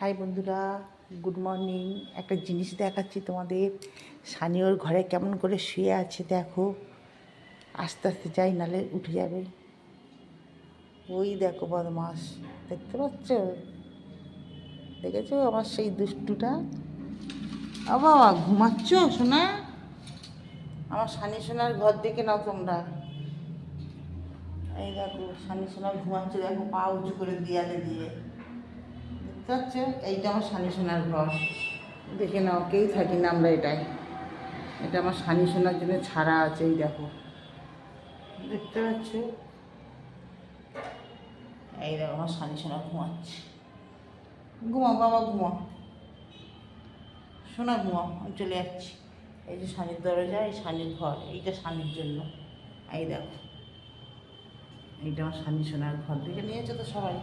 High বন্ধুরা, good morning. একটা জিনিস দেখাচ্ছি তোমাদের। সানিওর ঘরে কেমন করে শুয়ে আছে দেখো। আস্তে আস্তে যাই, নালে উঠে যাবে। ওই দেখো বদমাস, দেখতে পাচ্ছ? দেখেছ আমার সেই দুষ্টুটা? বাবা, ঘুমাচ্ছ সোনা? আমার সানি সোনার ঘর দেখে নাও তোমরা। এই দেখো, সানি সোনা ঘুমাচ্ছে, দেখো পা উঁচু করে দেয়ালে দিয়ে। দেখতে পাচ্ছ এইটা আমার সানি সোনার ঘর। দেখে নাও, কেউ থাকি না আমরা এটাই এটা আমার সানি সোনার জন্য ছাড়া আছে, এই দেখো। দেখতে পাচ্ছ? এই দেখো, আমার সানি সোনা ঘুমাচ্ছে। ঘুমাও, বাবা, ঘুমাও। সোনা, ঘুমাও, আমি চলে যাচ্ছি। এই যে সানির দরজা, এই সানির ঘর, এইটা সানির জন্য। এই দেখো, এইটা আমার সানি সোনার ঘর। দেখে নিয়েছো তো সবাই?